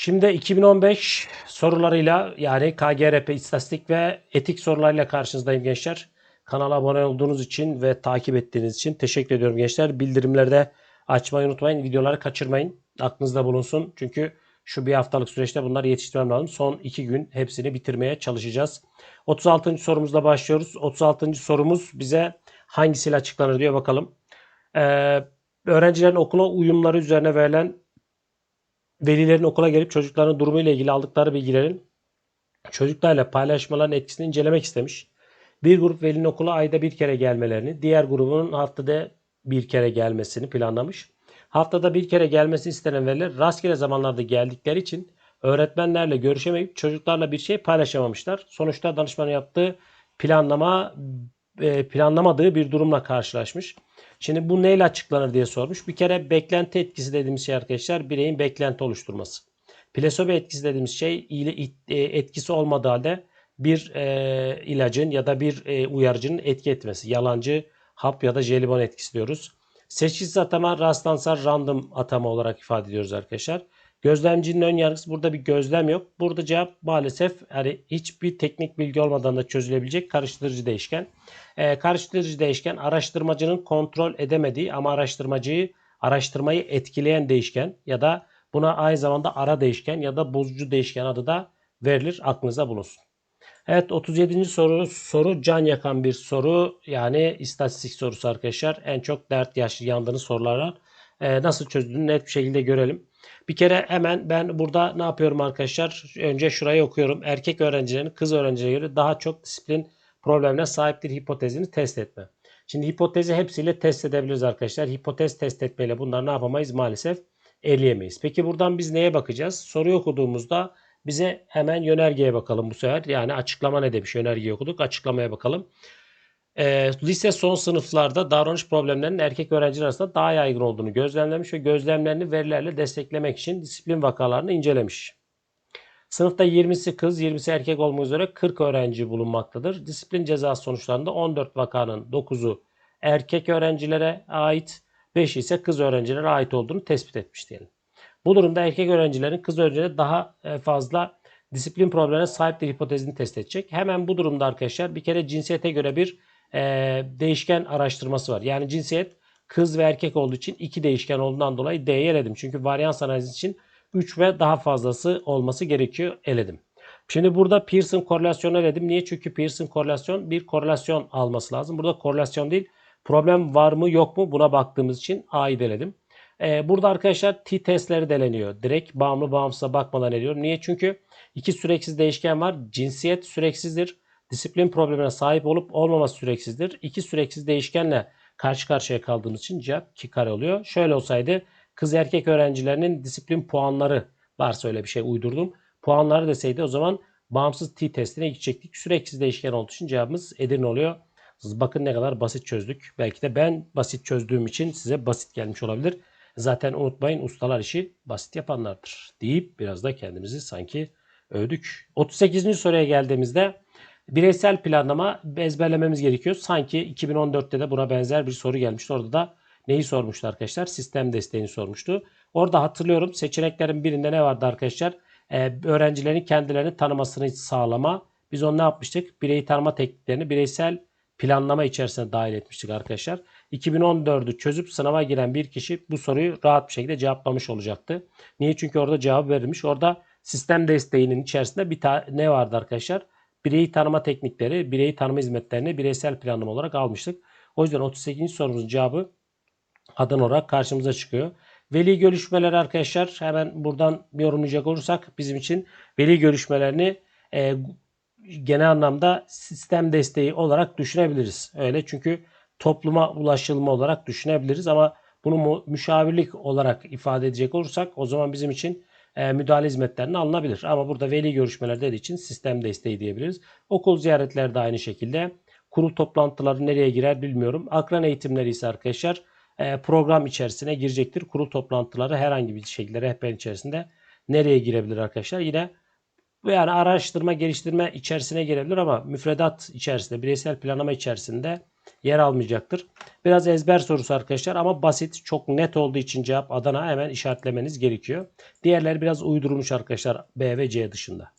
Şimdi 2015 sorularıyla yani KGRP istatistik ve etik sorularıyla karşınızdayım gençler. Kanala abone olduğunuz için ve takip ettiğiniz için teşekkür ediyorum gençler. Bildirimleri de açmayı unutmayın. Videoları kaçırmayın. Aklınızda bulunsun. Çünkü şu bir haftalık süreçte bunları yetiştirmem lazım. Son iki gün hepsini bitirmeye çalışacağız. 36. sorumuzla başlıyoruz. 36. sorumuz bize hangisiyle açıklanır diyor bakalım. Ee, öğrencilerin okula uyumları üzerine verilen velilerin okula gelip çocukların durumu ile ilgili aldıkları bilgilerin çocuklarla paylaşmaların etkisini incelemek istemiş. Bir grup velinin okula ayda bir kere gelmelerini, diğer grubun haftada bir kere gelmesini planlamış. Haftada bir kere gelmesi istenen veliler rastgele zamanlarda geldikleri için öğretmenlerle görüşemeyip çocuklarla bir şey paylaşamamışlar. Sonuçta danışmanın yaptığı planlama e, planlamadığı bir durumla karşılaşmış. Şimdi bu neyle açıklanır diye sormuş. Bir kere beklenti etkisi dediğimiz şey arkadaşlar bireyin beklenti oluşturması. Plasebo etkisi dediğimiz şey e, etkisi olmadığı halde bir e, ilacın ya da bir e, uyarıcının etki etmesi. Yalancı hap ya da jelibon etkisi diyoruz. Seçkisiz atama rastlansal random atama olarak ifade ediyoruz arkadaşlar. Gözlemcinin ön yargısı burada bir gözlem yok. Burada cevap maalesef hani hiçbir teknik bilgi olmadan da çözülebilecek karıştırıcı değişken. Ee, karıştırıcı değişken araştırmacının kontrol edemediği ama araştırmacıyı araştırmayı etkileyen değişken ya da buna aynı zamanda ara değişken ya da bozucu değişken adı da verilir. Aklınıza bulunsun. Evet 37. soru soru can yakan bir soru yani istatistik sorusu arkadaşlar. En çok dert yaş yandığınız sorulara e, nasıl çözdüğünü net bir şekilde görelim. Bir kere hemen ben burada ne yapıyorum arkadaşlar? Önce şurayı okuyorum. Erkek öğrencilerin kız öğrencilere göre daha çok disiplin problemine sahiptir hipotezini test etme. Şimdi hipotezi hepsiyle test edebiliriz arkadaşlar. Hipotez test etmeyle bunları ne yapamayız maalesef eleyemeyiz. Peki buradan biz neye bakacağız? Soruyu okuduğumuzda bize hemen yönergeye bakalım bu sefer. Yani açıklama ne demiş? Yönergeyi okuduk. Açıklamaya bakalım. E, lise son sınıflarda davranış problemlerinin erkek öğrenciler arasında daha yaygın olduğunu gözlemlemiş ve gözlemlerini verilerle desteklemek için disiplin vakalarını incelemiş. Sınıfta 20'si kız, 20'si erkek olmak üzere 40 öğrenci bulunmaktadır. Disiplin cezası sonuçlarında 14 vakanın 9'u erkek öğrencilere ait, 5 ise kız öğrencilere ait olduğunu tespit etmiş diyelim. Bu durumda erkek öğrencilerin kız öğrencilere daha e, fazla disiplin problemine sahiptir hipotezini test edecek. Hemen bu durumda arkadaşlar bir kere cinsiyete göre bir e, değişken araştırması var. Yani cinsiyet kız ve erkek olduğu için iki değişken olduğundan dolayı D'ye eledim. Çünkü varyans analizi için 3 ve daha fazlası olması gerekiyor eledim. Şimdi burada Pearson korelasyonu eledim. Niye? Çünkü Pearson korelasyon bir korelasyon alması lazım. Burada korelasyon değil problem var mı yok mu buna baktığımız için A'yı deledim. Ee, burada arkadaşlar T testleri deleniyor. Direkt bağımlı bağımsıza bakmadan ediyorum. Niye? Çünkü iki süreksiz değişken var. Cinsiyet süreksizdir disiplin problemine sahip olup olmaması süreksizdir. İki süreksiz değişkenle karşı karşıya kaldığımız için cevap 2 kare oluyor. Şöyle olsaydı kız erkek öğrencilerinin disiplin puanları varsa öyle bir şey uydurdum. Puanları deseydi o zaman bağımsız t testine gidecektik. Süreksiz değişken olduğu için cevabımız Edirne oluyor. Bakın ne kadar basit çözdük. Belki de ben basit çözdüğüm için size basit gelmiş olabilir. Zaten unutmayın ustalar işi basit yapanlardır deyip biraz da kendimizi sanki övdük. 38. soruya geldiğimizde Bireysel planlama ezberlememiz gerekiyor. Sanki 2014'te de buna benzer bir soru gelmişti. Orada da neyi sormuştu arkadaşlar? Sistem desteğini sormuştu. Orada hatırlıyorum seçeneklerin birinde ne vardı arkadaşlar? Ee, öğrencilerin kendilerini tanımasını sağlama. Biz onu ne yapmıştık? Bireyi tanıma tekniklerini bireysel planlama içerisine dahil etmiştik arkadaşlar. 2014'ü çözüp sınava giren bir kişi bu soruyu rahat bir şekilde cevaplamış olacaktı. Niye? Çünkü orada cevap verilmiş. Orada sistem desteğinin içerisinde bir ne vardı arkadaşlar? Bireyi tanıma teknikleri, bireyi tanıma hizmetlerini bireysel planlama olarak almıştık. O yüzden 38. sorumuzun cevabı adan olarak karşımıza çıkıyor. Veli görüşmeleri arkadaşlar hemen buradan yorumlayacak olursak bizim için veli görüşmelerini e, genel anlamda sistem desteği olarak düşünebiliriz. Öyle çünkü topluma ulaşılma olarak düşünebiliriz ama bunu müşavirlik olarak ifade edecek olursak o zaman bizim için e, müdahale hizmetlerini alınabilir. Ama burada veli görüşmeler dediği için sistem desteği diyebiliriz. Okul ziyaretleri de aynı şekilde. Kurul toplantıları nereye girer bilmiyorum. Akran eğitimleri ise arkadaşlar e, program içerisine girecektir. Kurul toplantıları herhangi bir şekilde rehber içerisinde nereye girebilir arkadaşlar? Yine yani araştırma geliştirme içerisine girebilir ama müfredat içerisinde bireysel planlama içerisinde yer almayacaktır. Biraz ezber sorusu arkadaşlar ama basit, çok net olduğu için cevap Adana hemen işaretlemeniz gerekiyor. Diğerleri biraz uydurulmuş arkadaşlar B ve C dışında.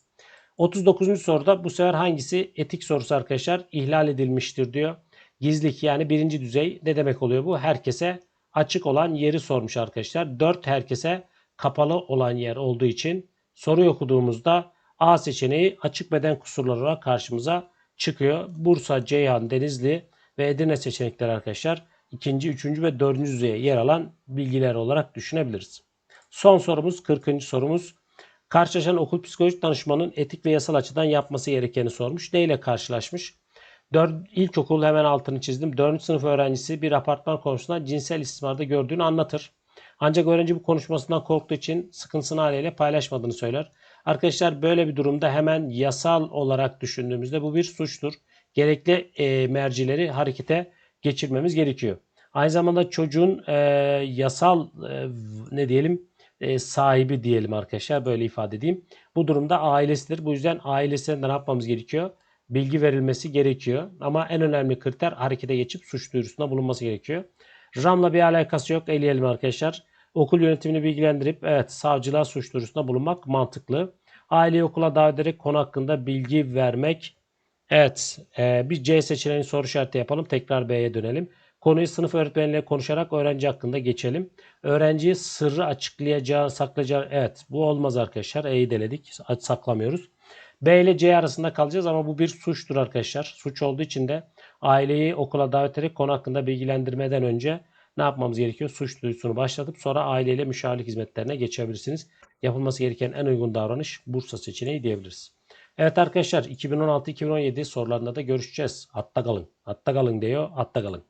39. soruda bu sefer hangisi etik sorusu arkadaşlar ihlal edilmiştir diyor. Gizlilik yani birinci düzey ne demek oluyor bu? Herkese açık olan yeri sormuş arkadaşlar. 4 herkese kapalı olan yer olduğu için soruyu okuduğumuzda A seçeneği açık beden kusurları olarak karşımıza çıkıyor. Bursa, Ceyhan, Denizli ve Edirne seçenekleri arkadaşlar ikinci, üçüncü ve dördüncü düzeye yer alan bilgiler olarak düşünebiliriz. Son sorumuz 40. sorumuz. Karşılaşan okul psikolojik danışmanın etik ve yasal açıdan yapması gerekeni sormuş. Ne ile karşılaşmış? 4, ilkokul hemen altını çizdim. 4. sınıf öğrencisi bir apartman komşusuna cinsel istismarda gördüğünü anlatır. Ancak öğrenci bu konuşmasından korktuğu için sıkıntısını aileyle paylaşmadığını söyler. Arkadaşlar böyle bir durumda hemen yasal olarak düşündüğümüzde bu bir suçtur. Gerekli e, mercileri harekete geçirmemiz gerekiyor. Aynı zamanda çocuğun e, yasal e, ne diyelim e, sahibi diyelim arkadaşlar böyle ifade edeyim. Bu durumda ailesidir. Bu yüzden ailesine ne yapmamız gerekiyor? Bilgi verilmesi gerekiyor. Ama en önemli kriter harekete geçip suç duyurusunda bulunması gerekiyor. RAM'la bir alakası yok. Eleyelim arkadaşlar. Okul yönetimini bilgilendirip evet savcılığa suç duyurusunda bulunmak mantıklı. Aileyi okula davet ederek konu hakkında bilgi vermek. Evet e, bir C seçeneğini soru işareti yapalım. Tekrar B'ye dönelim. Konuyu sınıf öğretmeniyle konuşarak öğrenci hakkında geçelim. Öğrenciyi sırrı açıklayacağı, saklayacağı. Evet bu olmaz arkadaşlar. E'yi deledik. Saklamıyoruz. B ile C arasında kalacağız ama bu bir suçtur arkadaşlar. Suç olduğu için de aileyi okula davet ederek konu hakkında bilgilendirmeden önce ne yapmamız gerekiyor? Suç duyusunu başlatıp sonra aileyle müşavirlik hizmetlerine geçebilirsiniz. Yapılması gereken en uygun davranış Bursa seçeneği diyebiliriz. Evet arkadaşlar 2016-2017 sorularında da görüşeceğiz. Hatta kalın. Hatta kalın diyor. Hatta kalın.